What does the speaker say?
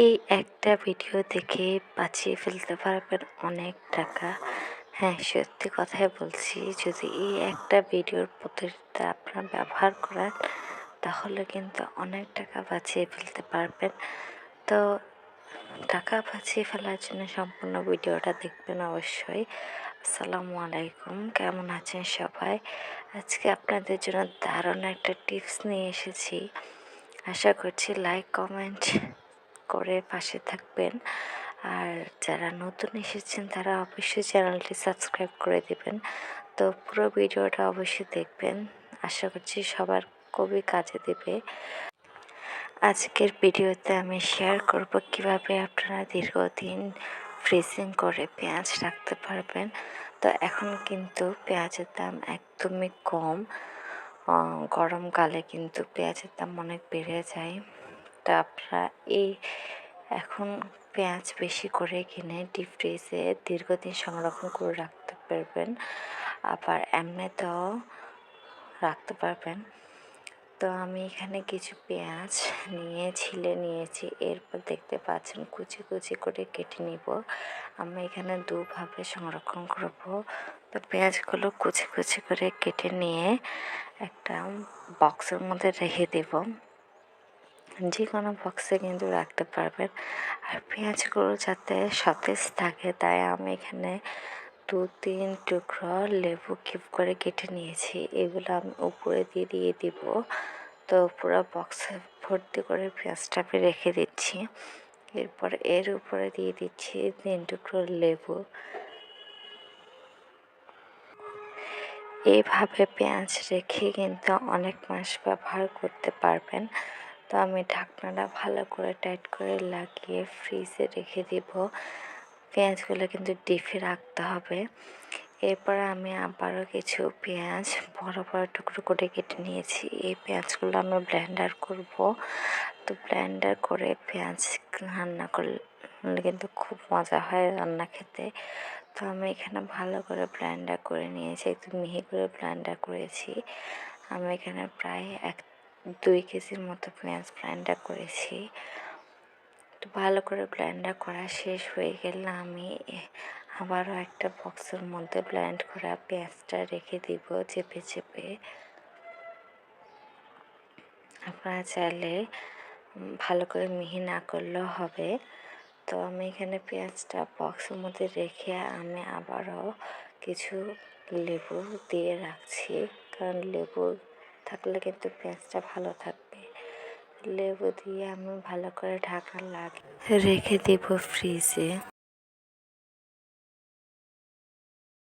এই একটা ভিডিও দেখে বাঁচিয়ে ফেলতে পারবেন অনেক টাকা। হ্যাঁ সত্যি কথাই বলছি, যদি এই একটা ভিডিওর পদ্ধতিটা আপনারা ব্যবহার করেন, তাহলে কিন্তু অনেক টাকা বাঁচিয়ে ফেলতে পারবেন। তো টাকা বাঁচিয়ে ফেলার জন্য সম্পূর্ণ ভিডিওটা দেখবেন অবশ্যই। আসসালামু আলাইকুম, কেমন আছেন সবাই? আজকে আপনাদের জন্য দারুণ একটা টিপস নিয়ে এসেছি। আশা করছি লাইক কমেন্ট করে পাশে থাকবেন। আর যারা নতুন এসেছেন, তারা অবশ্যই চ্যানেলটি সাবস্ক্রাইব করে দেবেন। তো পুরো ভিডিওটা অবশ্যই দেখবেন। আশা করছি সবার খুবই কাজে দেবে। আজকের ভিডিওতে আমি শেয়ার করব কীভাবে আপনারা দীর্ঘদিন ফ্রিজিং করে পেঁয়াজ রাখতে পারবেন। তো এখন কিন্তু পেঁয়াজের দাম একদমই কম। গরমকালে কিন্তু পেঁয়াজের দাম অনেক বেড়ে যায়। তো আপনারা এই এখন পেঁয়াজ বেশি করে কিনে ডিপ ফ্রিজে দীর্ঘদিন সংরক্ষণ করে রাখতে পারবেন। আবার এমনিতেও রাখতে পারবেন। তো আমি এখানে কিছু পেঁয়াজ নিয়ে ছিলে নিয়েছি, এরপর দেখতে পাচ্ছেন কুচি কুচি করে কেটে নিব। আমি এখানে দুভাবে সংরক্ষণ করব। তো পেঁয়াজগুলো কুচি কুচি করে কেটে নিয়ে একটা বক্সের মধ্যে রেখে দেব। যে কোনো বক্সে কিন্তু রাখতে পারবেন। আর পেঁয়াজগুলো যাতে সতেজ থাকে, তাই আমি এখানে দু তিন টুকরো লেবু কিপ করে কেটে নিয়েছি। এগুলো আমি উপরে দিয়ে দিয়ে দিব। তো পুরো বক্সে ভর্তি করে পেঁয়াজটা আমি রেখে দিচ্ছি। এরপর এর উপরে দিয়ে দিচ্ছি তিন টুকরো লেবু। এইভাবে পেঁয়াজ রেখে কিন্তু অনেক মাস ব্যবহার করতে পারবেন। তো আমি ঢাকনাটা ভালো করে টাইট করে লাগিয়ে ফ্রিজে রেখে দিব। পেঁয়াজগুলো কিন্তু ডিপে রাখতে হবে। এরপর আমি আবারও কিছু পেঁয়াজ বড় বড় টুকরো করে কেটে নিয়েছি। এই পেঁয়াজগুলো আমি ব্লেন্ডার করব। তো ব্লেন্ডার করে পেঁয়াজ রান্না করলে কিন্তু খুব মজা হয় রান্না খেতে। তো আমি এখানে ভালো করে ব্লেন্ডার করে নিয়েছি। একটু মিহি করে ব্লেন্ডার করেছি। আমি এখানে প্রায় এক দুই কেজির মতো পেঁয়াজ ব্লেন্ডার করেছি। তো ভালো করে ব্লেন্ডার করা শেষ হয়ে গেলে আমি আবারও একটা বক্সের মধ্যে ব্লেন্ড করা পেঁয়াজটা রেখে দিব চেপে চেপে। আপনারা চাইলে ভালো করে মিহি না করলেও হবে। তো আমি এখানে পেঁয়াজটা বক্সের মধ্যে রেখে আমি আবারও কিছু লেবু দিয়ে রাখছি। কারণ লেবু থাকলে কিন্তু পেঁয়াজটা ভালো থাকবে। লেবু দিয়ে আমি ভালো করে ঢাকা লাগিয়ে রেখে দেবো ফ্রিজে।